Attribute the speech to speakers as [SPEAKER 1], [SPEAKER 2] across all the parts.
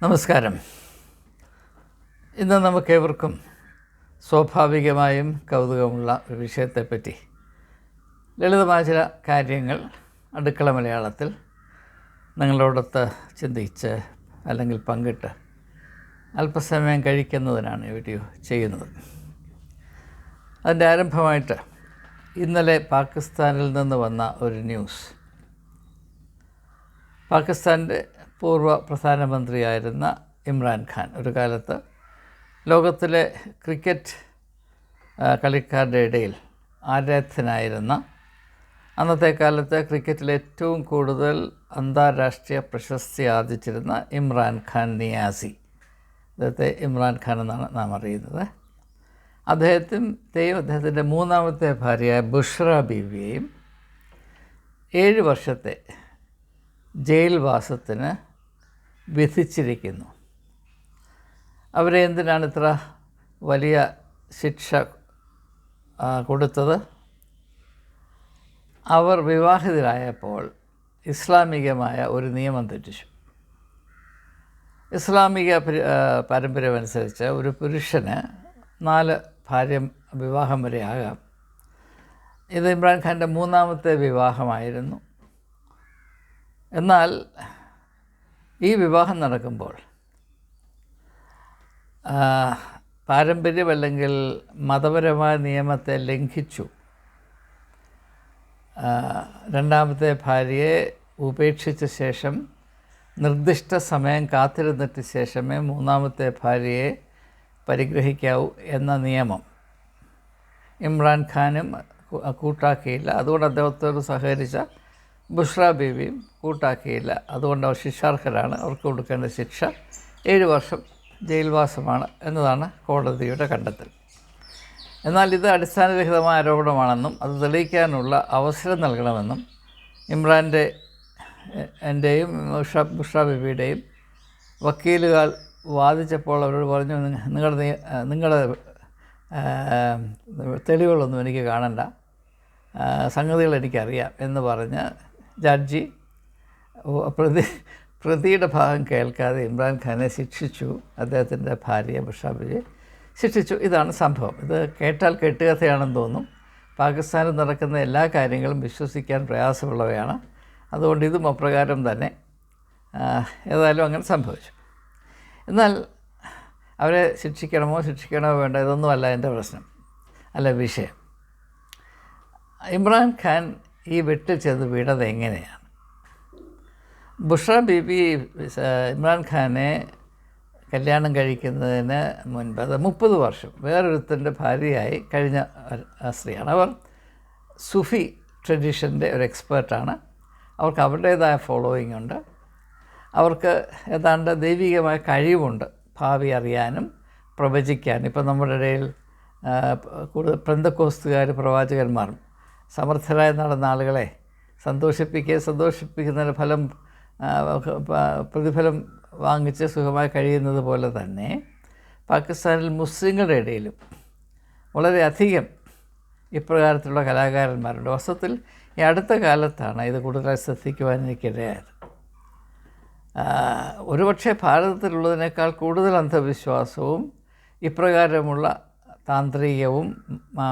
[SPEAKER 1] നമസ്കാരം. ഇന്ന് നമുക്കേവർക്കും സ്വാഭാവികമായും കൗതുകമുള്ള ഒരു വിഷയത്തെപ്പറ്റി. ലളിതമായ ചില കാര്യങ്ങൾ അടുക്കള മലയാളത്തിൽ നിങ്ങളോടൊത്ത് ചിന്തിച്ച് അല്ലെങ്കിൽ പങ്കിട്ട് അല്പസമയം കഴിക്കുന്നതിനാണ് ഈ വീഡിയോ ചെയ്യുന്നത്. അതിന്റെ ആരംഭമായിട്ട് ഇന്നലെ പാകിസ്ഥാനിൽ നിന്ന് വന്ന ഒരു ന്യൂസ്. പാകിസ്ഥാന്റെ പൂർവ പ്രധാനമന്ത്രിയായിരുന്ന ഇമ്രാൻഖാൻ ഒരു കാലത്ത് ലോകത്തിലെ ക്രിക്കറ്റ് കളിക്കാരുടെ ഇടയിൽ ആരാധ്യനായിരുന്ന അന്നത്തെ കാലത്ത് ക്രിക്കറ്റിൽ ഏറ്റവും കൂടുതൽ അന്താരാഷ്ട്ര പ്രശസ്തി ആർജിച്ചിരുന്ന ഇമ്രാൻഖാൻ നിയാസി. അദ്ദേഹത്തെ ഇമ്രാൻഖാൻ എന്നാണ് നാം അറിയുന്നത്. അദ്ദേഹത്തിന്റെയും അദ്ദേഹത്തിന്റെ മൂന്നാമത്തെ ഭാര്യയായ ബുഷ്ര ബീവിയെയും ഏഴ് വർഷത്തെ ജയിൽവാസത്തിന് വിധിച്ചിരിക്കുന്നു. അവരെ എന്തിനാണ് ഇത്ര വലിയ ശിക്ഷ കൊടുത്തത്? അവർ വിവാഹിതരായപ്പോൾ ഇസ്ലാമികമായ ഒരു നിയമം തെറ്റിച്ചു. ഇസ്ലാമിക പാരമ്പര്യമനുസരിച്ച് ഒരു പുരുഷന് നാല് ഭാര്യ വിവാഹം വരെ ആകാം. ഇത് ഇമ്രാൻഖാന്റെ മൂന്നാമത്തെ വിവാഹമായിരുന്നു. എന്നാൽ ഈ വിവാഹം നടക്കുമ്പോൾ പാരമ്പര്യമല്ലെങ്കിൽ പാരമ്പര്യം മതപരമായ നിയമത്തെ ലംഘിച്ചു രണ്ടാമത്തെ ഭാര്യയെ ഉപേക്ഷിച്ച ശേഷം നിർദ്ദിഷ്ട സമയം കാത്തിരുന്നിട്ട് ശേഷമേ മൂന്നാമത്തെ ഭാര്യയെ പരിഗ്രഹിക്കാവൂ എന്ന നിയമം ഇമ്രാൻഖാനും കൂട്ടാക്കിയില്ല. അതുകൊണ്ട് അദ്ദേഹത്തോട് സഹകരിച്ച ബുഷ്ര ബീവിയും കൂട്ടാക്കിയില്ല. അതുകൊണ്ട് അവർ ശിക്ഷാർഹരാണ്. അവർക്ക് കൊടുക്കേണ്ട ശിക്ഷ ഏഴ് വർഷം ജയിൽവാസമാണ് എന്നതാണ് കോടതിയുടെ കണ്ടെത്തൽ. എന്നാൽ ഇത് അടിസ്ഥാനരഹിതമായ ആരോപണമാണെന്നും അത് തെളിയിക്കാനുള്ള അവസരം നൽകണമെന്നും ഇമ്രാന്റെ എന്റെയും ഉഷ ബുഷ്ര ബീവിയുടെയും വക്കീലുകൾ വാദിച്ചപ്പോൾ അവരോട് പറഞ്ഞു "നിങ്ങ- നിങ്ങളുടെ നിങ്ങളുടെ തെളിവുകളൊന്നും എനിക്ക് കാണണ്ട. സംഗതികൾ എനിക്കറിയാം എന്ന് പറഞ്ഞ് ജഡ്ജി പ്രതി പ്രതിയുടെ ഭാഗം കേൾക്കാതെ ഇമ്രാൻഖാനെ ശിക്ഷിച്ചു. അദ്ദേഹത്തിന്റെ ഭാര്യ ബഷാബിയെ ശിക്ഷിച്ചു. ഇതാണ് സംഭവം. ഇത് കേട്ടാൽ കെട്ടുകഥയാണെന്ന് തോന്നും. പാകിസ്ഥാനിൽ നടക്കുന്ന എല്ലാ കാര്യങ്ങളും വിശ്വസിക്കാൻ പ്രയാസമുള്ളവയാണ്. അതുകൊണ്ട് ഇതും അപ്രകാരം തന്നെ ഏതായാലും അങ്ങനെ സംഭവിച്ചു. എന്നാൽ അവരെ ശിക്ഷിക്കണമോ ശിക്ഷിക്കണമോ വേണ്ട ഇതൊന്നുമല്ല എന്റെ പ്രശ്നം അല്ല വിഷയം. ഇമ്രാൻഖാൻ ഈ വെട്ടിൽ ചെന്ന് വീണത് എങ്ങനെയാണ്? ബുഷ ബീബി ഇമ്രാൻഖാനെ കല്യാണം കഴിക്കുന്നതിന് മുൻപ് അത് മുപ്പത് വർഷം വേറൊരുത്തന്റെ ഭാര്യയായി കഴിഞ്ഞ സ്ത്രീയാണ്. അവർ സുഫി ട്രഡീഷന്റെ ഒരു എക്സ്പേർട്ടാണ്. അവർക്ക് അവരുടേതായ ഫോളോയിങ് ഉണ്ട്. അവർക്ക് ഏതാണ്ട് ദൈവികമായ കഴിവുണ്ട് ഭാവി അറിയാനും പ്രവചിക്കാനും. ഇപ്പം നമ്മുടെ ഇടയിൽ കൂടുതൽ പ്രന്തക്കോസ്തുകാർ പ്രവാചകന്മാരും സമർത്ഥരായി നടന്ന ആളുകളെ സന്തോഷിപ്പിക്കുക സന്തോഷിപ്പിക്കുന്നതിന് ഫലം പ്രതിഫലം വാങ്ങിച്ച് സുഖമായി കഴിയുന്നത് പോലെ തന്നെ പാകിസ്ഥാനിൽ മുസ്ലിങ്ങളുടെ ഇടയിലും വളരെയധികം ഇപ്രകാരത്തിലുള്ള കലാകാരന്മാരുണ്ട്. വസ്തുത്തിൽ ഈ അടുത്ത കാലത്താണ് ഇത് കൂടുതലായി ശ്രദ്ധിക്കുവാൻ എനിക്കിടയായത്. ഒരുപക്ഷെ ഭാരതത്തിലുള്ളതിനേക്കാൾ കൂടുതൽ അന്ധവിശ്വാസവും ഇപ്രകാരമുള്ള താന്ത്രികവും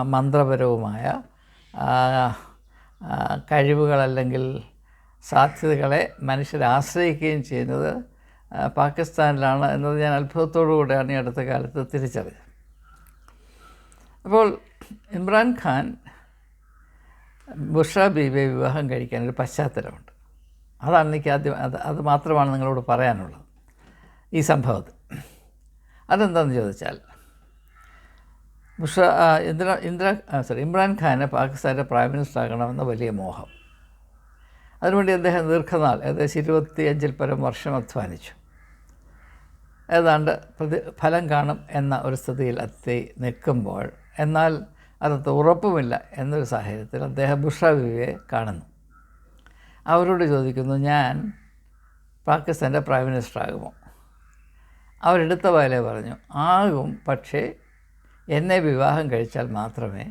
[SPEAKER 1] മന്ത്രപരവുമായ കഴിവുകൾ അല്ലെങ്കിൽ സാധ്യതകളെ മനുഷ്യരെ ആശ്രയിക്കുകയും ചെയ്യുന്നത് പാകിസ്ഥാനിലാണ് എന്നത് ഞാൻ അത്ഭുതത്തോടു കൂടെയാണ് ഈ അടുത്ത കാലത്ത് തിരിച്ചറിഞ്ഞത്. അപ്പോൾ ഇമ്രാൻഖാൻ ബുഷ ബീബിയെ വിവാഹം കഴിക്കാൻ ഒരു പശ്ചാത്തലമുണ്ട്. അതാണ് എനിക്ക് ആദ്യം അത് അത് മാത്രമാണ് നിങ്ങളോട് പറയാനുള്ളത് ഈ സംഭവത്തിൽ. അതെന്താണെന്ന് ചോദിച്ചാൽ ബുഷ ഇന്ദ്ര ഇന്ദ്ര സോറി ഇമ്രാൻഖാന് പാകിസ്ഥാന്റെ പ്രൈം മിനിസ്റ്റർ ആകണമെന്ന വലിയ മോഹം. അതിനുവേണ്ടി അദ്ദേഹം ദീർഘനാൾ ഏകദേശം ഇരുപത്തി അഞ്ചിൽ പരം വർഷം അധ്വാനിച്ചു. ഏതാണ്ട് പ്രതി ഫലം കാണും എന്ന ഒരു സ്ഥിതിയിൽ എത്തി നിൽക്കുമ്പോൾ എന്നാൽ അതത് ഉറപ്പുമില്ല എന്നൊരു സാഹചര്യത്തിൽ അദ്ദേഹം ബുഷാബിയെ കാണുന്നു. അവരോട് ചോദിക്കുന്നു ഞാൻ പാകിസ്ഥാന്റെ പ്രൈം മിനിസ്റ്റർ ആകുമോ? അവരെടുത്ത വയലേ പറഞ്ഞു ആകും പക്ഷേ എന്നെ വിവാഹം കഴിച്ചാൽ മാത്രമേ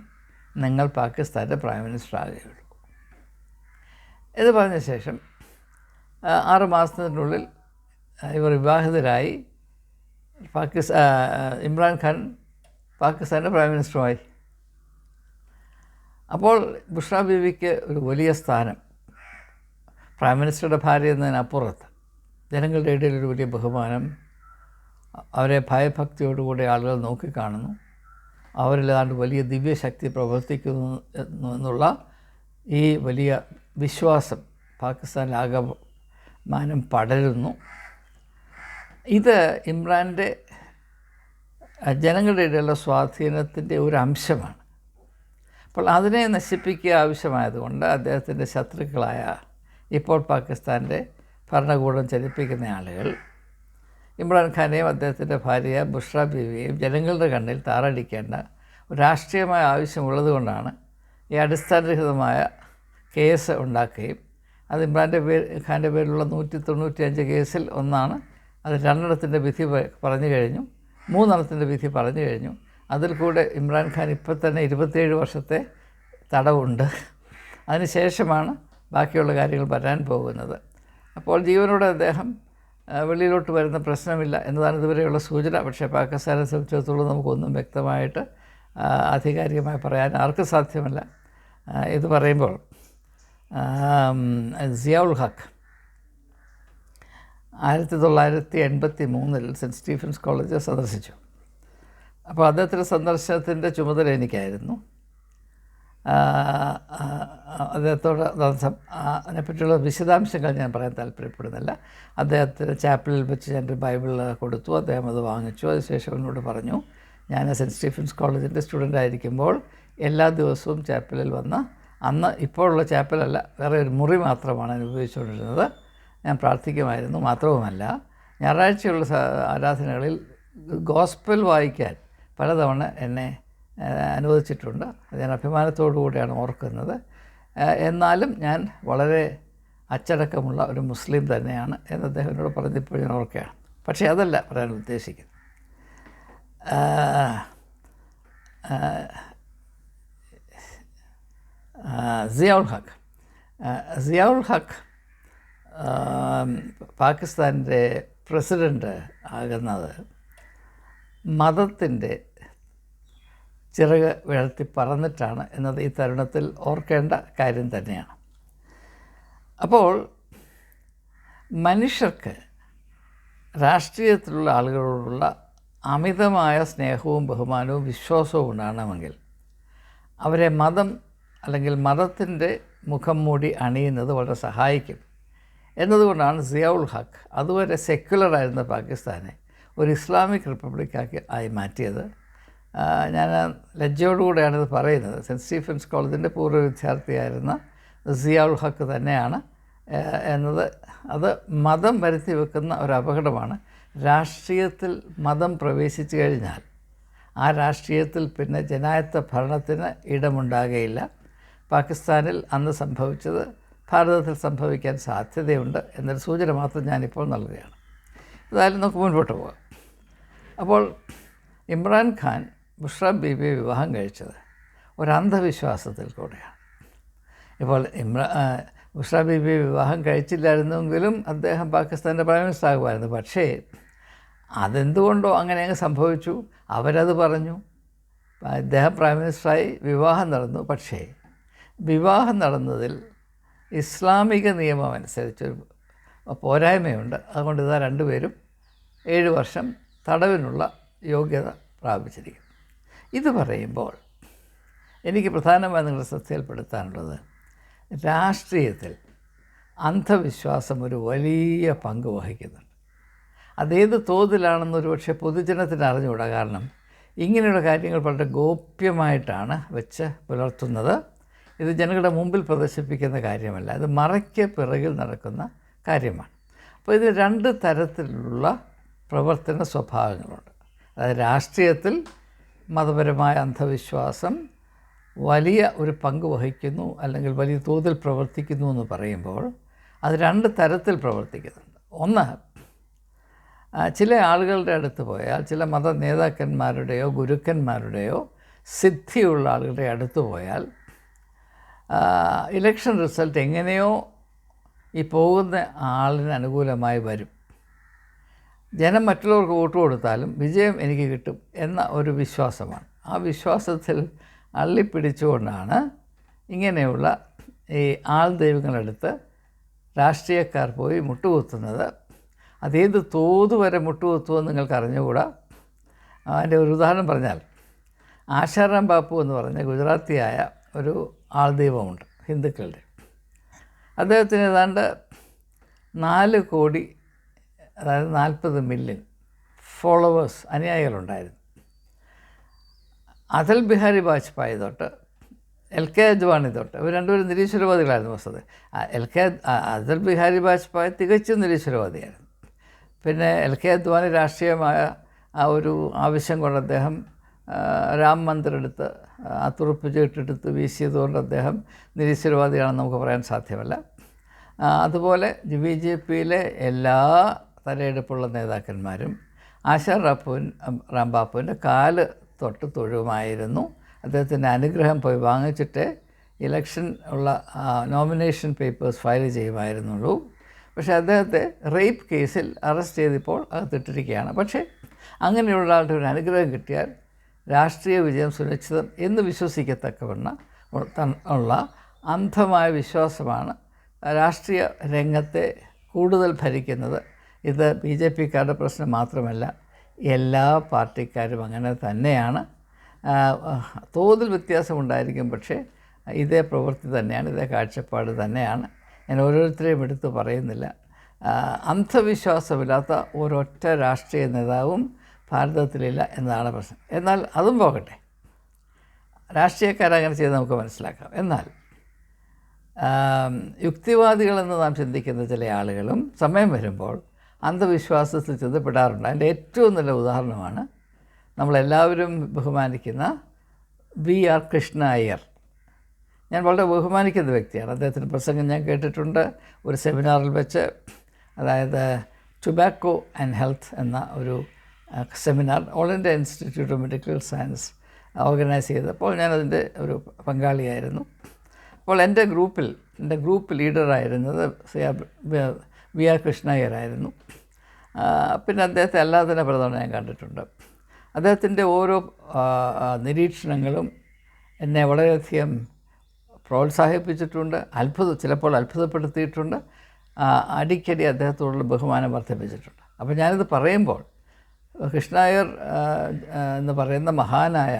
[SPEAKER 1] നിങ്ങൾ പാകിസ്ഥാന്റെ പ്രൈം മിനിസ്റ്റർ ആകുകയുള്ളൂ. ഇത് പറഞ്ഞ ശേഷം ആറ് മാസത്തിനുള്ളിൽ ഇവർ വിവാഹിതരായി പാകിസ്ഥാൻ ഇമ്രാൻഖാൻ പാകിസ്ഥാന്റെ പ്രൈം മിനിസ്റ്ററുമായി അപ്പോൾ ബുഷ്ര ബീവിക്ക് ഒരു വലിയ സ്ഥാനം പ്രൈം മിനിസ്റ്ററുടെ ഭാര്യ എന്നതിനപ്പുറത്ത്. ജനങ്ങളുടെ ഇടയിൽ ഒരു വലിയ ബഹുമാനം അവരെ ഭയഭക്തിയോടുകൂടി ആളുകൾ നോക്കിക്കാണുന്നു. അവരിൽ ഏതാണ്ട് വലിയ ദിവ്യശക്തി പ്രവർത്തിക്കുന്നു എന്നുള്ള ഈ വലിയ വിശ്വാസം പാകിസ്ഥാനിലാകമാനം പടരുന്നു. ഇത് ഇമ്രാന്റെ ജനങ്ങളുടെ ഇടയിലുള്ള സ്വാധീനത്തിന്റെ ഒരു അംശമാണ്. അപ്പോൾ അതിനെ നശിപ്പിക്കുക ആവശ്യമായതുകൊണ്ട് അദ്ദേഹത്തിന്റെ ശത്രുക്കളായ ഇപ്പോൾ പാകിസ്ഥാന്റെ ഭരണകൂടം ചലിപ്പിക്കുന്ന ആളുകൾ ഇമ്രാൻഖാനെയും അദ്ദേഹത്തിന്റെ ഭാര്യ ബുഷ്ര ബീവിയെയും ജനങ്ങളുടെ കണ്ണിൽ താറടിക്കേണ്ട രാഷ്ട്രീയമായ ആവശ്യമുള്ളത് കൊണ്ടാണ് ഈ അടിസ്ഥാനരഹിതമായ കേസ് ഉണ്ടാക്കുകയും അത് ഇമ്രാന്റെ പേര് ഖാന്റെ പേരിലുള്ള നൂറ്റി തൊണ്ണൂറ്റി അഞ്ച് കേസിൽ ഒന്നാണ്. അത് രണ്ടെണ്ണത്തിന്റെ വിധി പറഞ്ഞു കഴിഞ്ഞു. മൂന്നെണ്ണത്തിന്റെ വിധി പറഞ്ഞു കഴിഞ്ഞു. അതിൽ കൂടെ ഇമ്രാൻഖാൻ ഇപ്പോൾ തന്നെ ഇരുപത്തേഴ് വർഷത്തെ തടവുണ്ട്. അതിനുശേഷമാണ് ബാക്കിയുള്ള കാര്യങ്ങൾ വരാൻ പോകുന്നത്. അപ്പോൾ ജീവനോടെ അദ്ദേഹം വെളിയിലോട്ട് വരുന്ന പ്രശ്നമില്ല എന്നതാണ് ഇതുവരെയുള്ള സൂചന. പക്ഷേ പാകിസ്ഥാനെ സംബന്ധിച്ചിടത്തോളം നമുക്കൊന്നും വ്യക്തമായിട്ട് ആധികാരികമായി പറയാൻ ആർക്കും സാധ്യമല്ല. ഇത് പറയുമ്പോൾ സിയാഉൽ ഹക്ക് ആയിരത്തി തൊള്ളായിരത്തി എൺപത്തി മൂന്നിൽ സെന്റ് സ്റ്റീഫൻസ് കോളേജ് സന്ദർശിച്ചു. അപ്പോൾ അദ്ദേഹത്തിന്റെ സന്ദർശനത്തിന്റെ ചുമതല എനിക്കായിരുന്നു. അദ്ദേഹത്തോട് അതിനെപ്പറ്റിയുള്ള വിശദാംശങ്ങൾ ഞാൻ പറയാൻ താല്പര്യപ്പെടുന്നില്ല. അദ്ദേഹത്തിന് ചാപ്പലിൽ വെച്ച് ഞാൻ ബൈബിൾ കൊടുത്തു. അദ്ദേഹം അത് വാങ്ങിച്ചു. അതിനുശേഷം എന്നോട് പറഞ്ഞു ഞാൻ സെന്റ് സ്റ്റീഫൻസ് കോളേജിന്റെ സ്റ്റുഡന്റ് ആയിരിക്കുമ്പോൾ എല്ലാ ദിവസവും ചാപ്പലിൽ വന്ന് അന്ന് ഇപ്പോഴുള്ള ചാപ്പലല്ല വേറെ ഒരു മുറി മാത്രമാണ് ഞാൻ ഉപയോഗിച്ചുകൊണ്ടിരുന്നത്. ഞാൻ പ്രാർത്ഥിക്കുമായിരുന്നു. മാത്രവുമല്ല ഞായറാഴ്ചയുള്ള ആരാധനകളിൽ ഗോസ്പൽ വായിക്കാൻ പലതവണ എന്നെ അനുവദിച്ചിട്ടുണ്ട്. അത് ഞാൻ അഭിമാനത്തോടു കൂടിയാണ് ഓർക്കുന്നത്. എന്നാലും ഞാൻ വളരെ അച്ചടക്കമുള്ള ഒരു മുസ്ലിം തന്നെയാണ് എന്ന് അദ്ദേഹം എന്നോട് പറഞ്ഞപ്പോൾ ഞാൻ ഓർക്കുകയാണ്. പക്ഷേ അതല്ല പറയാൻ ഉദ്ദേശിക്കുന്നത്. സിയാഉൽ ഹക്ക് സിയാഉൽ ഹക്ക് പാകിസ്ഥാന്റെ പ്രസിഡന്റ് ആകുന്നത് മതത്തിന്റെ ചിറക് വീഴ്ത്തി പറന്നിട്ടാണ് എന്നത് ഈ തരുണത്തിൽ ഓർക്കേണ്ട കാര്യം തന്നെയാണ്. അപ്പോൾ മനുഷ്യർക്ക് രാഷ്ട്രീയത്തിലുള്ള ആളുകളോടുള്ള അമിതമായ സ്നേഹവും ബഹുമാനവും വിശ്വാസവും ഉണ്ടാകണമെങ്കിൽ അവരെ മതം അല്ലെങ്കിൽ മതത്തിന്റെ മുഖം മൂടി അണിയുന്നത് വളരെ സഹായിക്കും. എന്നതുകൊണ്ടാണ് സിയാഉൽ ഹഖ് അതുവരെ സെക്യുലറായിരുന്ന പാകിസ്ഥാനെ ഒരു ഇസ്ലാമിക് റിപ്പബ്ലിക്കാക്കി ആയി മാറ്റിയത്. ഞാൻ ലജ്ജയോടുകൂടെയാണ് ഇത് പറയുന്നത്. സെന്റ് സ്റ്റീഫൻസ് കോളേജിന്റെ പൂർവ വിദ്യാർത്ഥിയായിരുന്ന സിയാൾ ഹക്ക് തന്നെയാണ് എന്നത് അത് മതം വരുത്തി വെക്കുന്ന ഒരു അപകടമാണ്. രാഷ്ട്രീയത്തിൽ മതം പ്രവേശിച്ചു കഴിഞ്ഞാൽ ആ രാഷ്ട്രീയത്തിൽ പിന്നെ ജനായത്ത ഭരണത്തിന് ഇടമുണ്ടാകുകയില്ല പാകിസ്ഥാനിൽ അന്ന് സംഭവിച്ചത് ഭാരതത്തിൽ സംഭവിക്കാൻ സാധ്യതയുണ്ട് എന്നൊരു സൂചന മാത്രം ഞാനിപ്പോൾ നൽകുകയാണ്. ഏതായാലും നമുക്ക് മുൻപോട്ട് പോകാം. അപ്പോൾ ഇമ്രാൻഖാൻ ബുഷ്ര ബീബിയെ വിവാഹം കഴിച്ചത്. ഒരു അന്ധവിശ്വാസത്തിൽ കൂടെയാണ്. ഇപ്പോൾ ഇമ്രാ ബുഷ്ര ബീബിയെ വിവാഹം കഴിച്ചില്ലായിരുന്നെങ്കിലും അദ്ദേഹം പാകിസ്ഥാന്റെ പ്രൈം മിനിസ്റ്റർ ആകുമായിരുന്നു പക്ഷേ അതെന്തുകൊണ്ടോ അങ്ങനെ അങ്ങ് സംഭവിച്ചു. അവരത് പറഞ്ഞു. അദ്ദേഹം പ്രൈം മിനിസ്റ്ററായി വിവാഹം നടന്നു. പക്ഷേ വിവാഹം നടന്നതിൽ ഇസ്ലാമിക നിയമം അനുസരിച്ച് പോരായ്മയുണ്ട്. അതുകൊണ്ട് ഇതാ രണ്ടുപേരും ഏഴ് വർഷം തടവിനുള്ള യോഗ്യത പ്രാപിച്ചിരിക്കും ഇത് പറയുമ്പോൾ എനിക്ക് പ്രധാനമായി നിങ്ങളുടെ ശ്രദ്ധയിൽപ്പെടുത്താനുള്ളത് രാഷ്ട്രീയത്തിൽ അന്ധവിശ്വാസം ഒരു വലിയ പങ്ക് വഹിക്കുന്നുണ്ട്. അതേത് തോതിലാണെന്ന് ഒരു പക്ഷേ പൊതുജനത്തിന് അറിഞ്ഞുകൂടാ. കാരണം ഇങ്ങനെയുള്ള കാര്യങ്ങൾ വളരെ ഗോപ്യമായിട്ടാണ് വെച്ച് പുലർത്തുന്നത്. ഇത് ജനങ്ങളുടെ മുമ്പിൽ പ്രദർശിപ്പിക്കുന്ന കാര്യമല്ല. ഇത് മറയ്ക്ക് പിറകിൽ നടക്കുന്ന കാര്യമാണ്. അപ്പോൾ ഇത് രണ്ട് തരത്തിലുള്ള പ്രവർത്തന സ്വഭാവങ്ങളുണ്ട്. അതായത് രാഷ്ട്രീയത്തിൽ മതപരമായ അന്ധവിശ്വാസം വലിയ ഒരു പങ്ക് വഹിക്കുന്നു അല്ലെങ്കിൽ വലിയ തോതിൽ പ്രവർത്തിക്കുന്നു എന്ന് പറയുമ്പോൾ അത് രണ്ട് തരത്തിൽ പ്രവർത്തിക്കുന്നുണ്ട്. ഒന്ന് ചില ആളുകളുടെ അടുത്ത് പോയാൽ ചില മത നേതാക്കന്മാരുടെയോ ഗുരുക്കന്മാരുടെയോ സിദ്ധിയുള്ള ആളുകളുടെ അടുത്ത് പോയാൽ ഇലക്ഷൻ റിസൾട്ട് എങ്ങനെയോ ഈ പോകുന്ന ആളിന് അനുകൂലമായി വരും. ജനം മറ്റുള്ളവർക്ക് വോട്ട് കൊടുത്താലും വിജയം എനിക്ക് കിട്ടും എന്ന ഒരു വിശ്വാസമാണ്. ആ വിശ്വാസത്തിൽ അള്ളിപ്പിടിച്ചുകൊണ്ടാണ് ഇങ്ങനെയുള്ള ഈ ആൾ ദൈവങ്ങളെടുത്ത് രാഷ്ട്രീയക്കാർ പോയി മുട്ടുകുത്തുന്നത്. അതേത് തോത് വരെ മുട്ടുകുത്തുമെന്ന് നിങ്ങൾക്ക് അറിഞ്ഞുകൂടാ അതിന്റെ ഒരു ഉദാഹരണം പറഞ്ഞാൽ ആശാറാം ബാപ്പു എന്ന് പറഞ്ഞ ഗുജറാത്തിയായ ഒരു ആൾ ദൈവമുണ്ട് ഹിന്ദുക്കളുടെ. അദ്ദേഹത്തിന് ഏതാണ്ട് നാല് കോടി അതായത് നാൽപ്പത് മില്യൺ ഫോളോവേഴ്സ് അനുയായികളുണ്ടായിരുന്നു. അടൽ ബിഹാരി വാജ്പേയി തൊട്ട് എൽ കെ അദ്വാണി തൊട്ട് ഇവർ രണ്ടുപേരും നിരീശ്വരവാദികളായിരുന്നു വസ്തുത. എൽ കെ അടൽ ബിഹാരി വാജ്പേയി തികച്ചും നിരീശ്വരവാദിയായിരുന്നു. പിന്നെ എൽ കെ അദ്വാനി രാഷ്ട്രീയമായ ആ ഒരു ആവശ്യം കൊണ്ട് അദ്ദേഹം രാം മന്ദിർ എടുത്ത് ആ തുറുപ്പ് ചീട്ടെടുത്ത് വീശിയതുകൊണ്ട് അദ്ദേഹം നിരീശ്വരവാദിയാണെന്ന് നമുക്ക് പറയാൻ സാധ്യമല്ല. അതുപോലെ ബി ജെ പിയിലെ എല്ലാ തലയെടുപ്പുള്ള നേതാക്കന്മാരും ആശാ റാപ്പുവിൻ റാംബാപ്പുവിന്റെ കാൽ തൊട്ട് തൊഴുമായിരുന്നു അദ്ദേഹത്തിന്റെ അനുഗ്രഹം പോയി വാങ്ങിച്ചിട്ട് ഇലക്ഷൻ ഉള്ള നോമിനേഷൻ പേപ്പേഴ്സ് ഫയൽ ചെയ്യുമായിരുന്നുള്ളൂ. പക്ഷേ അദ്ദേഹത്തെ റേപ്പ് കേസിൽ അറസ്റ്റ് ചെയ്തിപ്പോൾ അകത്തിട്ടിരിക്കുകയാണ്. പക്ഷേ അങ്ങനെയുള്ള ആളുടെ ഒരു അനുഗ്രഹം കിട്ടിയാൽ രാഷ്ട്രീയ വിജയം സുരക്ഷിതം എന്ന് വിശ്വസിക്കത്തക്കവണ്ണം ഉള്ള അന്ധമായ വിശ്വാസമാണ് രാഷ്ട്രീയ രംഗത്തെ കൂടുതൽ ഭരിക്കുന്നത് ഇത് ബി ജെ പിക്കാരുടെ പ്രശ്നം മാത്രമല്ല എല്ലാ പാർട്ടിക്കാരും അങ്ങനെ തന്നെയാണ്. തോതിൽ വ്യത്യാസമുണ്ടായിരിക്കും പക്ഷേ ഇതേ പ്രവൃത്തി തന്നെയാണ് ഇതേ കാഴ്ചപ്പാട് തന്നെയാണ്. ഞാൻ ഓരോരുത്തരെയും എടുത്ത് പറയുന്നില്ല. അന്ധവിശ്വാസമില്ലാത്ത ഒരൊറ്റ രാഷ്ട്രീയ നേതാവും ഭാരതത്തിലില്ല എന്നതാണ് പ്രശ്നം. എന്നാൽ അതും പോകട്ടെ. രാഷ്ട്രീയക്കാരങ്ങനെ ചെയ്ത് നമുക്ക് മനസ്സിലാക്കാം. എന്നാൽ യുക്തിവാദികളെന്ന് നാം ചിന്തിക്കുന്ന ചില ആളുകളും സമയം വരുമ്പോൾ അന്ധവിശ്വാസത്തിൽ ചെന്നപ്പെടാറുണ്ട്. അതിന്റെ ഏറ്റവും നല്ല ഉദാഹരണമാണ് നമ്മളെല്ലാവരും ബഹുമാനിക്കുന്ന വി ആർ കൃഷ്ണ അയ്യർ. ഞാൻ വളരെ ബഹുമാനിക്കുന്ന വ്യക്തിയാണ്. അദ്ദേഹത്തിന്റെ പ്രസംഗം ഞാൻ കേട്ടിട്ടുണ്ട്. ഒരു സെമിനാറിൽ വെച്ച് അതായത് ടുബാക്കോ ആൻഡ് ഹെൽത്ത് എന്ന ഒരു seminar all India institute of medical science organise ചെയ്തപ്പോൾ ഞാനതിന്റെ ഒരു പങ്കാളിയായിരുന്നു. അപ്പോൾ എന്റെ ഗ്രൂപ്പിൽ എന്റെ ഗ്രൂപ്പ് ലീഡറായിരുന്നത് സി വി ആർ കൃഷ്ണയ്യരായിരുന്നു. പിന്നെ അദ്ദേഹത്തെ അല്ലാതെ തന്നെ പ്രധാനം ഞാൻ കണ്ടിട്ടുണ്ട്. അദ്ദേഹത്തിന്റെ ഓരോ നിരീക്ഷണങ്ങളും എന്നെ വളരെയധികം പ്രോത്സാഹിപ്പിച്ചിട്ടുണ്ട് അത്ഭുത ചിലപ്പോൾ അത്ഭുതപ്പെടുത്തിയിട്ടുണ്ട്. അടിക്കടി അദ്ദേഹത്തോടുള്ള ബഹുമാനം വർദ്ധിപ്പിച്ചിട്ടുണ്ട്. അപ്പോൾ ഞാനിത് പറയുമ്പോൾ കൃഷ്ണായർ എന്ന് പറയുന്ന മഹാനായ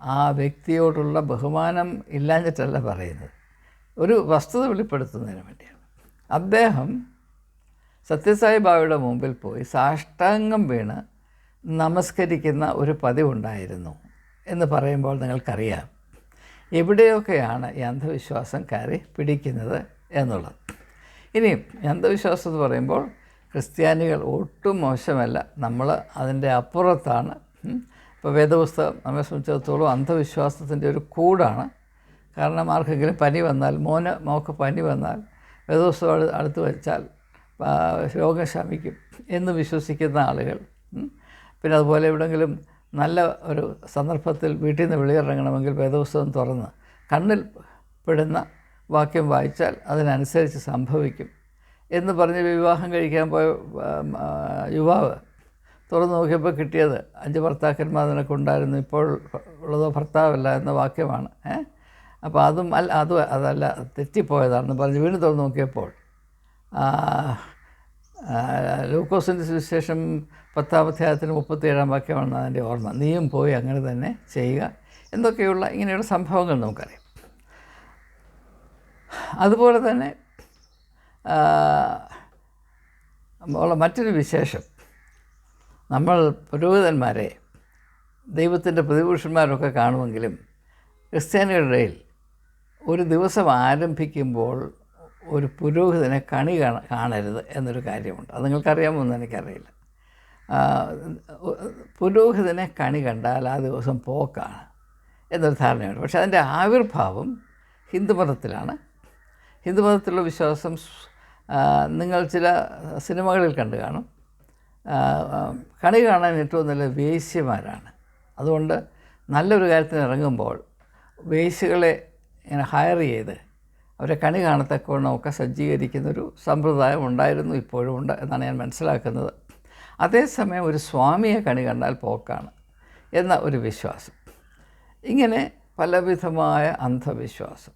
[SPEAKER 1] ആ വ്യക്തിയോടുള്ള ബഹുമാനം ഇല്ലാഞ്ഞിട്ടല്ല പറയുന്നത്. ഒരു വസ്തുത വെളിപ്പെടുത്തുന്നതിന് വേണ്ടിയാണ്. അദ്ദേഹം സത്യസായി ബാബയുടെ മുമ്പിൽ പോയി സാഷ്ടാംഗം വീണ് നമസ്കരിക്കുന്ന ഒരു പതിവുണ്ടായിരുന്നു എന്ന് പറയുമ്പോൾ നിങ്ങൾക്കറിയാം. എവിടെയൊക്കെയാണ് ഈ അന്ധവിശ്വാസം കയറി പിടിക്കുന്നത് എന്നുള്ളത്. ഇനിയും ഈ അന്ധവിശ്വാസം എന്ന് പറയുമ്പോൾ ക്രിസ്ത്യാനികൾ ഒട്ടും മോശമല്ല. നമ്മൾ അതിന്റെ അപ്പുറത്താണ്. ഇപ്പോൾ വേദപുസ്തകം നമ്മെ സംബന്ധിച്ചിടത്തോളം അന്ധവിശ്വാസത്തിന്റെ ഒരു കൂടാണ്. കാരണം ആർക്കെങ്കിലും പനി വന്നാൽ മോന് മോക്ക് പനി വന്നാൽ വേദപുസ്തകം അടു- അടുത്ത് വെച്ചാൽ രോഗം ശമിക്കും എന്ന് വിശ്വസിക്കുന്ന ആളുകൾ. പിന്നെ അതുപോലെ എവിടെയെങ്കിലും നല്ല ഒരു സന്ദർഭത്തിൽ വീട്ടിൽ നിന്ന് വെളിയിറങ്ങണമെങ്കിൽ വേദപുസ്തകം തുറന്ന് കണ്ണിൽ പെടുന്ന വാക്യം വായിച്ചാൽ അതിനനുസരിച്ച് സംഭവിക്കും എന്ന് പറഞ്ഞ് വിവാഹം കഴിക്കാൻ പോയ യുവാവ് തുറന്നു നോക്കിയപ്പോൾ കിട്ടിയത് അഞ്ച് ഭർത്താക്കന്മാർ നിനക്കുണ്ടായിരുന്നു ഇപ്പോൾ ഉള്ളതോ ഭർത്താവല്ല എന്ന വാക്യമാണ്. അപ്പോൾ അതും അല്ല അതും അതല്ല തെറ്റിപ്പോയതാണെന്ന് പറഞ്ഞ് വീണ്ടും തുറന്നു നോക്കിയപ്പോൾ ലൂക്കോസിന്റെ സുവിശേഷം പത്താം അധ്യായത്തിന് മുപ്പത്തിയേഴാം വാക്യമാണ് അതിന്റെ ഓർമ്മ. നീയും പോയി അങ്ങനെ തന്നെ ചെയ്യുക. എന്തൊക്കെയുള്ള ഇങ്ങനെയുള്ള സംഭവങ്ങൾ നമുക്കറിയാം. അതുപോലെ തന്നെ ഉള്ള മറ്റൊരു വിശേഷം. നമ്മൾ പുരോഹിതന്മാരെ ദൈവത്തിന്റെ പ്രതിപുരുഷന്മാരൊക്കെ കാണുമെങ്കിലും ക്രിസ്ത്യാനികളുടെ ഒരു ദിവസം ആരംഭിക്കുമ്പോൾ ഒരു പുരോഹിതനെ കണി കാണ കാണരുത് എന്നൊരു കാര്യമുണ്ട്. അത് നിങ്ങൾക്കറിയാമോ എന്ന് എനിക്കറിയില്ല. പുരോഹിതനെ കണി കണ്ടാൽ ആ ദിവസം പോക്കാണ് എന്നൊരു ധാരണയുണ്ട്. പക്ഷേ അതിന്റെ ആവിർഭാവം ഹിന്ദുമതത്തിലാണ് ഹിന്ദുമതത്തിലുള്ള വിശ്വാസം നിങ്ങൾ ചില സിനിമകളിൽ കണ്ടു കാണും. കണി കാണാൻ ഏറ്റവും നല്ല വേശ്യമാരാണ്. അതുകൊണ്ട് നല്ലൊരു കാര്യത്തിന് ഇറങ്ങുമ്പോൾ വേശ്യകളെ ഇങ്ങനെ ഹയർ ചെയ്ത് അവരെ കണി കാണത്തക്കവണ്ണം ഒക്കെ സജ്ജീകരിക്കുന്നൊരു സമ്പ്രദായം ഉണ്ടായിരുന്നു ഇപ്പോഴും ഉണ്ട് എന്നാണ് ഞാൻ മനസ്സിലാക്കുന്നത്. അതേസമയം ഒരു സ്വാമിയെ കണി കണ്ടാൽ പോക്കാണ് എന്ന ഒരു വിശ്വാസം. ഇങ്ങനെ പലവിധമായ അന്ധവിശ്വാസം.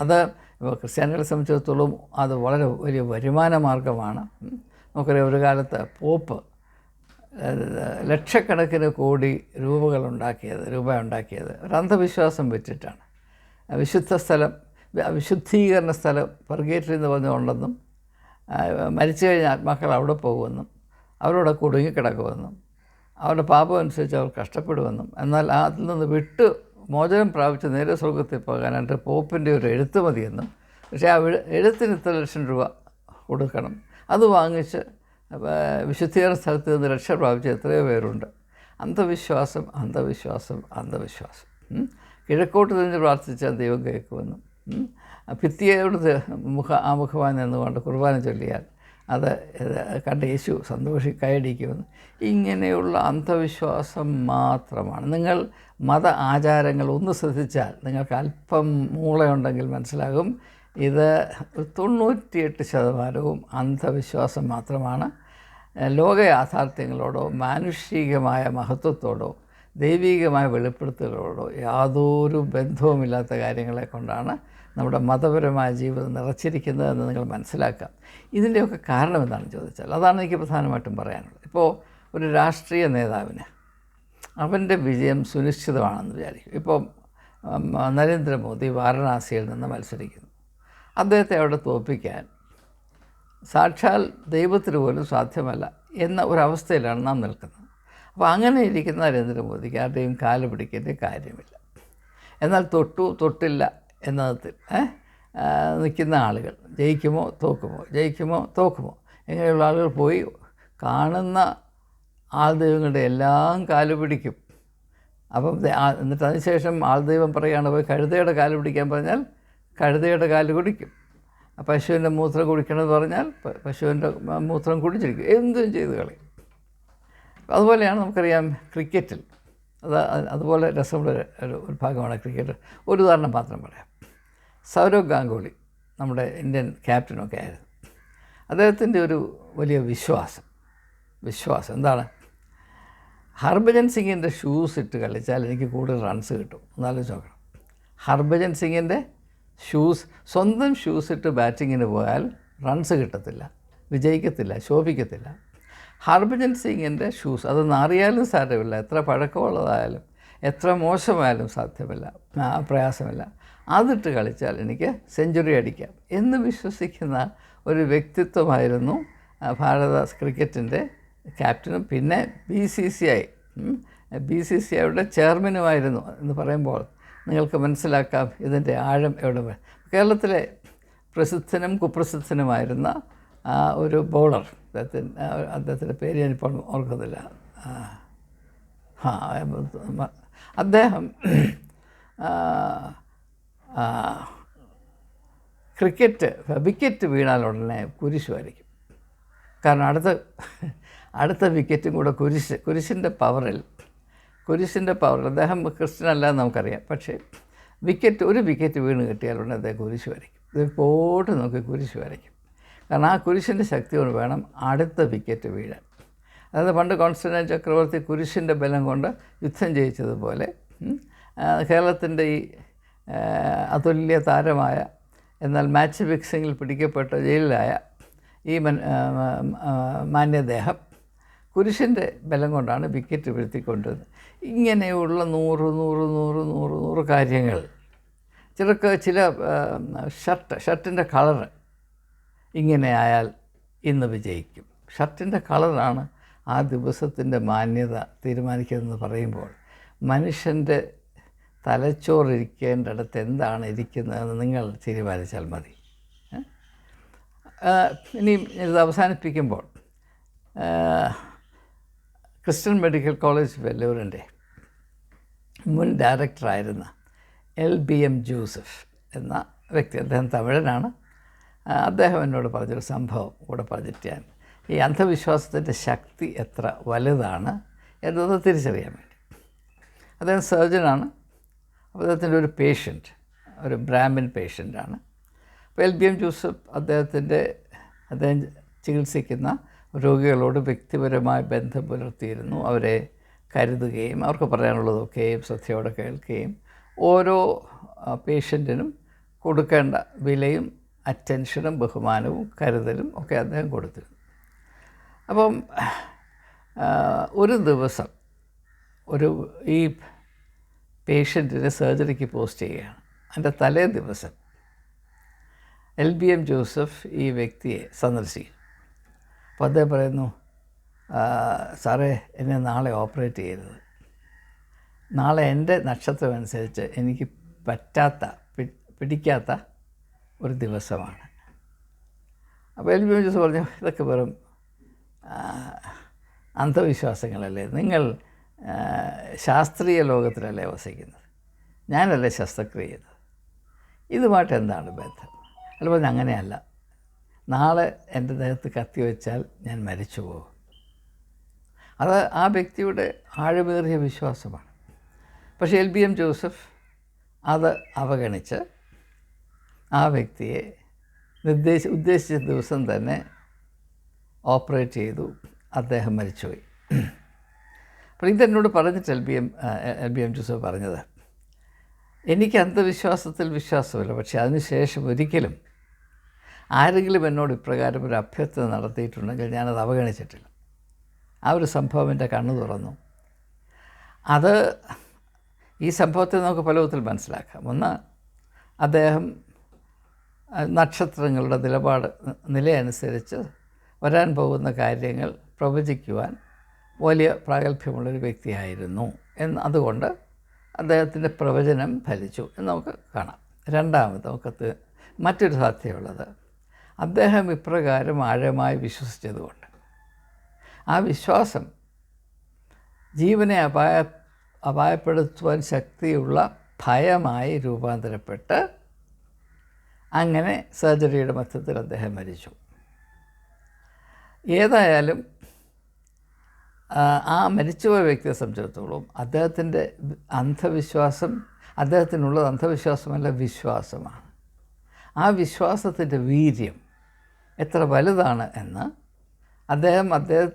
[SPEAKER 1] അത് ഇപ്പോൾ ക്രിസ്ത്യാനികളെ സംബന്ധിച്ചിടത്തോളം അത് വളരെ വലിയ വരുമാന മാർഗമാണ്. നമുക്കറിയാം ഒരു കാലത്ത് പോപ്പ് ലക്ഷക്കണക്കിന് കോടി രൂപകൾ ഉണ്ടാക്കിയത് രൂപ ഉണ്ടാക്കിയത്. ഒരു അന്ധവിശ്വാസം വെച്ചിട്ടാണ് വിശുദ്ധ സ്ഥലം വിശുദ്ധീകരണ സ്ഥലം പർഗേറ്ററി എന്ന് പറഞ്ഞുകൊണ്ടെന്നും ആ, മരിച്ചു കഴിഞ്ഞ ആത്മാക്കൾ അവിടെ പോകുമെന്നും അവരവിടെ കുടുങ്ങിക്കിടക്കുമെന്നും അവരുടെ പാപം അനുസരിച്ച് അവർ കഷ്ടപ്പെടുമെന്നും എന്നാൽ അതിൽ നിന്ന് വിട്ട് മോചനം പ്രാപിച്ച് നേരെ സ്വർഗത്തിൽ പോകാനായിട്ട് പോപ്പിന്റെ ഒരു എഴുത്ത് മതിയെന്നും പക്ഷേ ആ എഴുത്തിന് ഇത്ര ലക്ഷം രൂപ കൊടുക്കണം അത് വാങ്ങിച്ച് വിശുദ്ധീകരണ സ്ഥലത്ത് നിന്ന് രക്ഷ പ്രാപിച്ച എത്രയോ പേരുണ്ട് അന്ധവിശ്വാസം അന്ധവിശ്വാസം അന്ധവിശ്വാസം. കിഴക്കോട്ട് തിരിഞ്ഞ് പ്രാർത്ഥിച്ചാൽ ദൈവം കേൾക്കുമെന്നും. ഭിത്തിയോട് മുഖ ആമുഖമായി നിന്നുകൊണ്ട് കുർബാന ചൊല്ലിയാൽ അത് കണ്ട യേശു സന്തോഷി കൈയടിക്കുമെന്ന് ഇങ്ങനെയുള്ള അന്ധവിശ്വാസം മാത്രമാണ്. നിങ്ങൾ മത ആചാരങ്ങൾ ഒന്ന് ശ്രദ്ധിച്ചാൽ നിങ്ങൾക്ക് അല്പം മൂളയുണ്ടെങ്കിൽ മനസ്സിലാകും. ഇത് തൊണ്ണൂറ്റിയെട്ട് ശതമാനവും അന്ധവിശ്വാസം മാത്രമാണ്. ലോക യാഥാർത്ഥ്യങ്ങളോടോ മാനുഷികമായ മഹത്വത്തോടോ ദൈവികമായ വെളിപ്പെടുത്തലുകളോടോ യാതൊരു ബന്ധവുമില്ലാത്ത കാര്യങ്ങളെ കൊണ്ടാണ് നമ്മുടെ മതപരമായ ജീവിതം നിറച്ചിരിക്കുന്നതെന്ന് നിങ്ങൾ മനസ്സിലാക്കുക ഇതിന്റെയൊക്കെ കാരണം എന്താണെന്ന് ചോദിച്ചാൽ അതാണ് എനിക്ക് പ്രധാനമായിട്ടും പറയാനുള്ളത്. ഇപ്പോൾ ഒരു രാഷ്ട്രീയ നേതാവിന് അവന്റെ വിജയം സുനിശ്ചിതമാണെന്ന് വിചാരിക്കും. ഇപ്പോൾ നരേന്ദ്രമോദി വാരണാസിയിൽ നിന്ന് മത്സരിക്കുന്നു. അദ്ദേഹത്തെ അവിടെ തോൽപ്പിക്കാൻ സാക്ഷാൽ ദൈവത്തിന് പോലും സാധ്യമല്ല എന്ന ഒരവസ്ഥയിലാണ് നാം നിൽക്കുന്നത്. അപ്പോൾ അങ്ങനെ ഇരിക്കുന്ന നരേന്ദ്രമോദിക്ക് ആരുടെയും കാൽ പിടിക്കേണ്ട കാര്യമില്ല. എന്നാൽ തൊട്ടു തൊട്ടില്ല. എന്നതിൽ ഏ, നിൽക്കുന്ന ആളുകൾ. ജയിക്കുമോ? തോക്കുമോ? ജയിക്കുമോ? തോക്കുമോ? ഇങ്ങനെയുള്ള ആളുകൾ പോയി കാണുന്ന ആൾ ദൈവങ്ങളുടെ എല്ലാം കാൽ പിടിക്കും. അപ്പം എന്നിട്ട് അതിനുശേഷം ആൾദൈവം പറയുകയാണ് പോയി കഴുതയുടെ കാൽ പിടിക്കാൻ പറഞ്ഞാൽ കഴുതയുടെ കാൽ കുടിക്കും. പശുവിന്റെ മൂത്രം കുടിക്കണമെന്ന് പറഞ്ഞാൽ പശുവിന്റെ മൂത്രം കുടിച്ചിരിക്കും. എന്തും ചെയ്ത് കളയും. അതുപോലെയാണ് നമുക്കറിയാം ക്രിക്കറ്റിൽ. അത് അത് അതുപോലെ രസമുള്ള ഒരു ഒരു ഭാഗമാണ് ക്രിക്കറ്റ്. ഒരു ഉദാഹരണം മാത്രം പറയാം. സൗരവ് ഗാംഗുലി നമ്മുടെ ഇന്ത്യൻ ക്യാപ്റ്റനൊക്കെ ആയിരുന്നു. അദ്ദേഹത്തിന്റെ ഒരു വലിയ വിശ്വാസം വിശ്വാസം എന്താണ്? ഹർഭജൻ സിംഗിന്റെ ഷൂസ് ഇട്ട് കളിച്ചാൽ എനിക്ക് കൂടുതൽ റൺസ് കിട്ടും. എന്നാലും നോക്കണം. ഹർഭജൻ സിംഗിന്റെ ഷൂസ് സ്വന്തം ഷൂസ് ഇട്ട് ബാറ്റിങ്ങിന് പോയാൽ റൺസ് കിട്ടത്തില്ല വിജയിക്കത്തില്ല ശോഭിക്കത്തില്ല. ഹർഭജൻ സിംഗിന്റെ ഷൂസ്. അത് നാറിയാലും സാരമില്ല. എത്ര പഴക്കമുള്ളതായാലും എത്ര മോശമായാലും സാധ്യമല്ല. പ്രയാസമില്ല. അതിട്ട് കളിച്ചാൽ എനിക്ക് സെഞ്ചുറി അടിക്കാം എന്ന് വിശ്വസിക്കുന്ന ഒരു വ്യക്തിത്വമായിരുന്നു ഭാരത ക്രിക്കറ്റിന്റെ ക്യാപ്റ്റനും പിന്നെ B C C I. B C C ഐയുടെ ചെയർമാനുമായിരുന്നു എന്ന് പറയുമ്പോൾ നിങ്ങൾക്ക് മനസ്സിലാക്കാം ഇതിന്റെ ആഴം എവിടെ. കേരളത്തിലെ പ്രസിദ്ധനും കുപ്രസിദ്ധനുമായിരുന്ന ആ, ഒരു ബൗളർ അദ്ദേഹത്തിന് ആ, അദ്ദേഹത്തിന്റെ പേര് ഞാനിപ്പോൾ ഓർക്കുന്നില്ല. ആ, അദ്ദേഹം ക്രിക്കറ്റ് വിക്കറ്റ് വീണാൽ ഉടനെ കുരിശ് കാരണം അടുത്ത അടുത്ത വിക്കറ്റും കൂടെ കുരിശ് കുരിശിന്റെ പവറിൽ കുരിശിന്റെ പവറിൽ അദ്ദേഹം ക്രിസ്ത്യൻ അല്ല എന്ന് നമുക്കറിയാം. പക്ഷേ വിക്കറ്റ് ഒരു വിക്കറ്റ് വീണ് കിട്ടിയാലുടനെ അദ്ദേഹം കുരിശ് വരയ്ക്കും ഇത് പോട്ട് നോക്കി കുരിശ് വരയ്ക്കും കാരണം ആ കുരിശിന്റെ ശക്തി കൊണ്ട് വേണം അടുത്ത വിക്കറ്റ് വീഴാൻ. അതായത് പണ്ട് കോൺസ്റ്റന്റൈൻ ചക്രവർത്തി കുരിശിന്റെ ബലം കൊണ്ട് യുദ്ധം ജയിച്ചതുപോലെ കേരളത്തിന്റെ ഈ അതുല്യ താരമായ എന്നാൽ മാച്ച് ഫിക്സിങ്ങിൽ പിടിക്കപ്പെട്ട ജയിലിലായ ഈ മൻ മാന്യദേഹം കുരിശിന്റെ ബലം കൊണ്ടാണ് വിക്കറ്റ് വീഴ്ത്തിക്കൊണ്ടിരുന്നത്. ഇങ്ങനെയുള്ള നൂറ് നൂറ് നൂറ് നൂറ് നൂറ് കാര്യങ്ങൾ ചിലർക്ക് ചില ഷർട്ട് ഷർട്ടിന്റെ കളറ് ഇങ്ങനെ ആയാൽ ഇന്ന് വിജയിക്കും. ഷർട്ടിന്റെ കളറാണ് ആ ദിവസത്തിന്റെ മാന്യത തീരുമാനിക്കുന്നതെന്ന് പറയുമ്പോൾ മനുഷ്യന്റെ തലച്ചോറിരിക്കേണ്ടടുത്ത് എന്താണ് ഇരിക്കുന്നതെന്ന് നിങ്ങൾ തീരുമാനിച്ചാൽ മതി? ഇനിയും ഇത് അവസാനിപ്പിക്കുമ്പോൾ ക്രിസ്ത്യൻ മെഡിക്കൽ കോളേജ് വെല്ലൂരിന്റെ മുൻ ഡയറക്ടറായിരുന്ന എൽ ബി എം ജോസഫ് എന്ന വ്യക്തി. അദ്ദേഹം തമിഴനാണ്. അദ്ദേഹം എന്നോട് പറഞ്ഞൊരു സംഭവം കൂടെ പറഞ്ഞിട്ട് ഞാൻ ഈ അന്ധവിശ്വാസത്തിന്റെ ശക്തി എത്ര വലുതാണ് എന്നത് തിരിച്ചറിയാൻ വേണ്ടി. അദ്ദേഹം സർജനാണ്. അദ്ദേഹത്തിന്റെ ഒരു പേഷ്യന്റ് ഒരു ബ്രാഹ്മിൻ പേഷ്യന്റാണ്. അപ്പോൾ എൽ ബി എം ജോസഫ് അദ്ദേഹത്തിന്റെ അദ്ദേഹം ചികിത്സിക്കുന്ന രോഗികളോട് വ്യക്തിപരമായ ബന്ധം പുലർത്തിയിരുന്നു. അവരെ കരുതുകയും അവർക്ക് പറയാനുള്ളതൊക്കെയും ശ്രദ്ധയോടെ കേൾക്കുകയും ഓരോ പേഷ്യന്റിനും കൊടുക്കേണ്ട വിലയും അറ്റൻഷനും ബഹുമാനവും കരുതലും ഒക്കെ അദ്ദേഹം കൊടുത്തിരുന്നു. അപ്പം ഒരു ദിവസം ഒരു ഈ പേഷ്യന്റിനെ സർജറിക്ക് പോസ്റ്റ് ചെയ്യുകയാണ്. അതിന്റെ തലേ ദിവസം എൽ ബി എം ജോസഫ് ഈ വ്യക്തിയെ സന്ദർശിക്കും അപ്പോൾ അദ്ദേഹം പറയുന്നു "ആ, സാറേ എന്നെ നാളെ ഓപ്പറേറ്റ് ചെയ്യരുത്. നാളെ എന്റെ നക്ഷത്രം അനുസരിച്ച് എനിക്ക് പറ്റാത്ത പിടിക്കാത്ത ഒരു ദിവസമാണ്. അപ്പോൾ എൽ ബി ജോസ് പറഞ്ഞു ഇതൊക്കെ വെറും അന്ധവിശ്വാസങ്ങളല്ലേ? നിങ്ങൾ ശാസ്ത്രീയ ലോകത്തിലല്ലേ വസിക്കുന്നത്. ഞാനല്ലേ ശസ്ത്രക്രിയ ചെയ്തത് ഇതുമായിട്ട് എന്താണ് ബന്ധം? അല്ല പറഞ്ഞു അങ്ങനെയല്ല. നാളെ എന്റെ ദേഹത്ത് കത്തി വെച്ചാൽ ഞാൻ മരിച്ചു പോകും. അത് ആ വ്യക്തിയുടെ ആഴമേറിയ വിശ്വാസമാണ്. പക്ഷേ എൽ ബി എം ജോസഫ് അത് അവഗണിച്ച് ആ വ്യക്തിയെ നിർദ്ദേശ ഉദ്ദേശിച്ച ദിവസം തന്നെ ഓപ്പറേറ്റ് ചെയ്തു. അദ്ദേഹം മരിച്ചുപോയി. അപ്പോൾ ഇതെന്നോട് പറഞ്ഞിട്ട് L B M L B M Joseph പറഞ്ഞത് എനിക്ക് അന്ധവിശ്വാസത്തിൽ വിശ്വാസമില്ല പക്ഷേ അതിനുശേഷം ഒരിക്കലും ആരെങ്കിലും എന്നോട് ഇപ്രകാരം ഒരു അഭ്യർത്ഥന നടത്തിയിട്ടുണ്ടെങ്കിൽ ഞാനത് അവഗണിച്ചിട്ടില്ല. ആ ഒരു സംഭവം എന്റെ കണ്ണു തുറന്നു. അത് ഈ സംഭവത്തെ നമുക്ക് പല വിധത്തിൽ മനസ്സിലാക്കാം. ഒന്ന് അദ്ദേഹം നക്ഷത്രങ്ങളുടെ നിലപാട് നിലയനുസരിച്ച് വരാൻ പോകുന്ന കാര്യങ്ങൾ പ്രവചിക്കുവാൻ വലിയ പ്രാഗൽഭ്യമുള്ളൊരു വ്യക്തിയായിരുന്നു. എന്ന് അതുകൊണ്ട് അദ്ദേഹത്തിന്റെ പ്രവചനം ഫലിച്ചു എന്ന് നമുക്ക് കാണാം. രണ്ടാമത് നമുക്ക് മറ്റൊരു സാധ്യതയുള്ളത്. അദ്ദേഹം ഇപ്രകാരം ആഴമായി വിശ്വസിച്ചതുകൊണ്ട്. ആ വിശ്വാസം ജീവനെ അപായ അപായപ്പെടുത്തുവാൻ ശക്തിയുള്ള ഭയമായി രൂപാന്തരപ്പെട്ട് അങ്ങനെ സർജറിയുടെ മധ്യത്തിൽ അദ്ദേഹം മരിച്ചു. ഏതായാലും ആ, മരിച്ചുപോയ വ്യക്തിയെ സംബന്ധിച്ചിടത്തോളം അദ്ദേഹത്തിന്റെ അന്ധവിശ്വാസം അദ്ദേഹത്തിനുള്ളത് അന്ധവിശ്വാസമല്ല വിശ്വാസമാണ്. ആ വിശ്വാസത്തിന്റെ വീര്യം എത്ര വലുതാണ് എന്ന് അദ്ദേഹം അദ്ദേഹം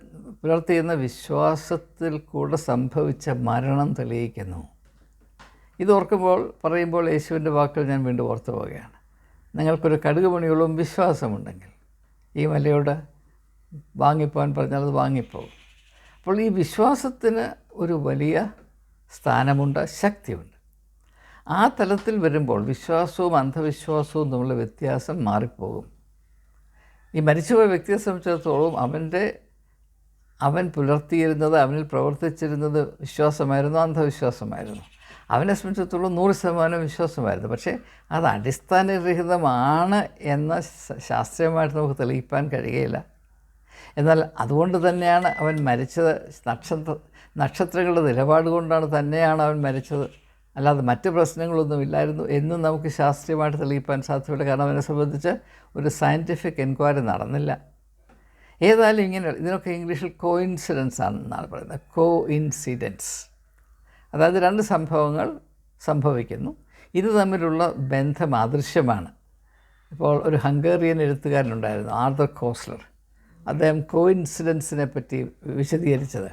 [SPEAKER 1] പുലർത്തിയിരുന്ന വിശ്വാസത്തിൽ കൂടെ സംഭവിച്ച മരണം തെളിയിക്കുന്നു. ഇത് ഓർക്കുമ്പോൾ പറയുമ്പോൾ യേശുവിന്റെ വാക്കുകൾ ഞാൻ വീണ്ടും ഓർത്തു പോവുകയാണ് നിങ്ങൾക്കൊരു കടുക് മണിയോളം വിശ്വാസമുണ്ടെങ്കിൽ ഈ മലയോട് വാങ്ങിപ്പോകാൻ പറഞ്ഞാൽ അത് വാങ്ങിപ്പോകും. അപ്പോൾ ഈ വിശ്വാസത്തിന് ഒരു വലിയ സ്ഥാനമുണ്ട് ശക്തിയുണ്ട്. ആ തലത്തിൽ വരുമ്പോൾ വിശ്വാസവും അന്ധവിശ്വാസവും തമ്മിലുള്ള വ്യത്യാസം മാറിപ്പോകും. ഈ മരിച്ചുപോയ വ്യക്തിയെ സംബന്ധിച്ചിടത്തോളം അവന്റെ അവൻ പുലർത്തിയിരുന്നത് അവനിൽ പ്രവർത്തിച്ചിരുന്നത് വിശ്വാസമായിരുന്നു അന്ധവിശ്വാസമായിരുന്നു. അവനെ സംബന്ധിച്ചിടത്തോളം നൂറ് ശതമാനം വിശ്വാസമായിരുന്നു. പക്ഷേ അത് അടിസ്ഥാനരഹിതമാണ് എന്ന ശാസ്ത്രീയമായിട്ട് നമുക്ക് തെളിയിക്കാൻ കഴിയുകയില്ല. എന്നാൽ അതുകൊണ്ട് തന്നെയാണ് അവൻ മരിച്ചത്. നക്ഷത്ര നക്ഷത്രങ്ങളുടെ നിലപാട് കൊണ്ടാണ് തന്നെയാണ് അവൻ മരിച്ചത്. അല്ലാതെ മറ്റ് പ്രശ്നങ്ങളൊന്നും ഇല്ലായിരുന്നു എന്നും നമുക്ക് ശാസ്ത്രീയമായിട്ട് തെളിയിക്കാൻ സാധ്യതയുണ്ട്. കാരണം അവനെ സംബന്ധിച്ച് ഒരു സയന്റിഫിക് എൻക്വയറി നടന്നില്ല. ഏതായാലും ഇങ്ങനെ ഇതിനൊക്കെ ഇംഗ്ലീഷിൽ കോ ഇൻസിഡൻസ് ആണെന്നാണ് പറയുന്നത്. കോ ഇൻസിഡൻസ് അതായത് രണ്ട് സംഭവങ്ങൾ സംഭവിക്കുന്നു. ഇത് തമ്മിലുള്ള ബന്ധം അദൃശ്യമാണ്. ഇപ്പോൾ ഒരു ഹംഗേറിയൻ എഴുത്തുകാരനുണ്ടായിരുന്നു ആർദർ കോസ്ലർ. അദ്ദേഹം കോ ഇൻസിഡൻസിനെ പറ്റി വിശദീകരിച്ചത്.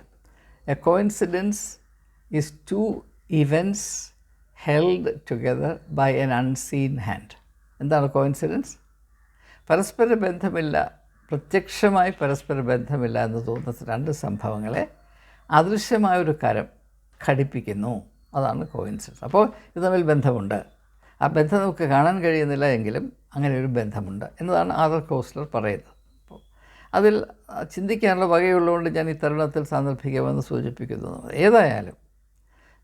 [SPEAKER 1] A coincidence is two events held together by an unseen hand. എന്താണ് കോയിൻസിഡൻസ്? പരസ്പര ബന്ധമില്ല പ്രത്യക്ഷമായി പരസ്പര ബന്ധമില്ല എന്ന് തോന്നുന്ന രണ്ട് സംഭവങ്ങളെ അദൃശ്യമായ ഒരു കരം ഘടിപ്പിക്കുന്നു. അതാണ് കോയിൻസിഡൻസ് അപ്പോൾ ഇത് തമ്മിൽ ബന്ധമുണ്ട്. ആ ബന്ധം നമുക്ക് കാണാൻ കഴിയുന്നില്ല എങ്കിലും അങ്ങനെ ഒരു ബന്ധമുണ്ട് എന്നതാണ് ആദർ കോസ്ലർ പറയുന്നത്. അപ്പോൾ അതിൽ ചിന്തിക്കാനുള്ള വകയുള്ളതുകൊണ്ട് ഞാൻ ഈ തരുണത്തിൽ സാന്ദർഭികമെന്ന് സൂചിപ്പിക്കുന്നു. ഏതായാലും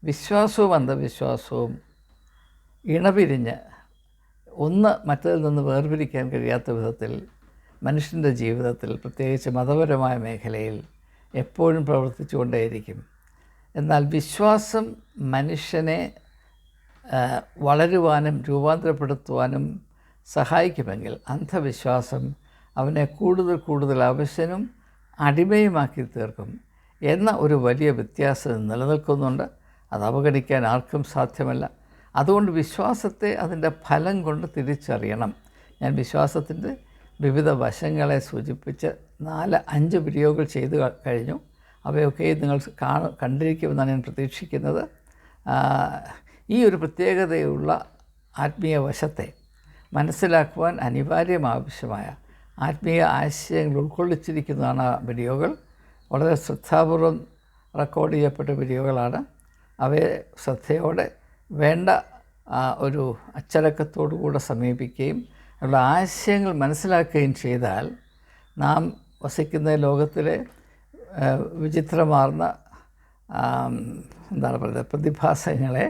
[SPEAKER 1] വിശ്വാസവും അന്ധവിശ്വാസവും ഇണപിരിഞ്ഞ് ഒന്ന് മറ്റതിൽ നിന്ന് വേർപിരിക്കാൻ കഴിയാത്ത വിധത്തിൽ മനുഷ്യന്റെ ജീവിതത്തിൽ പ്രത്യേകിച്ച് മതപരമായ മേഖലയിൽ എപ്പോഴും പ്രവർത്തിച്ചുകൊണ്ടേയിരിക്കും. എന്നാൽ വിശ്വാസം മനുഷ്യനെ വളരുവാനും രൂപാന്തരപ്പെടുത്തുവാനും സഹായിക്കുമെങ്കിൽ അന്ധവിശ്വാസം അവനെ കൂടുതൽ കൂടുതൽ അവശനും അടിമയുമാക്കി തീർക്കും എന്ന ഒരു വലിയ വ്യത്യാസം നിലനിൽക്കുന്നുണ്ട്. അത് അവഗണിക്കാൻ ആർക്കും സാധ്യമല്ല. അതുകൊണ്ട് വിശ്വാസത്തെ അതിന്റെ ഫലം കൊണ്ട് തിരിച്ചറിയണം. ഞാൻ വിശ്വാസത്തിന്റെ വിവിധ വശങ്ങളെ സൂചിപ്പിച്ച് നാല് അഞ്ച് വീഡിയോകൾ ചെയ്തു കഴിഞ്ഞു. അവയൊക്കെ നിങ്ങൾ കാണ കണ്ടിരിക്കുമെന്നാണ് ഞാൻ പ്രതീക്ഷിക്കുന്നത്. ഈ ഒരു പ്രത്യേകതയുള്ള ആത്മീയ വശത്തെ മനസ്സിലാക്കുവാൻ അനിവാര്യം ആവശ്യമായ ആത്മീയ ആശയങ്ങൾ ഉൾക്കൊള്ളിച്ചിരിക്കുന്നതാണ് ആ വീഡിയോകൾ. വളരെ ശ്രദ്ധാപൂർവം റെക്കോർഡ് ചെയ്യപ്പെട്ട വീഡിയോകളാണ്. അവയെ ശ്രദ്ധയോടെ വേണ്ട ഒരു അച്ചടക്കത്തോടു കൂടെ സമീപിക്കുകയും ഉള്ള ആശയങ്ങൾ മനസ്സിലാക്കുകയും ചെയ്താൽ നാം വസിക്കുന്ന ലോകത്തിലെ വിചിത്രമാർന്ന എന്താണ് പറയുന്നത് പ്രതിഭാസങ്ങളെ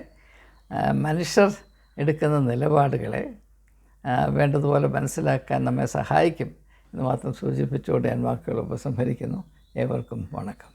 [SPEAKER 1] മനുഷ്യർ എടുക്കുന്ന നിലപാടുകളെ വേണ്ടതുപോലെ മനസ്സിലാക്കാൻ നമ്മെ സഹായിക്കും എന്ന് മാത്രം സൂചിപ്പിച്ചുകൊണ്ട് ഞാൻ വാക്കുകൾ ഉപസംഹരിക്കുന്നു. ഏവർക്കും വണക്കം.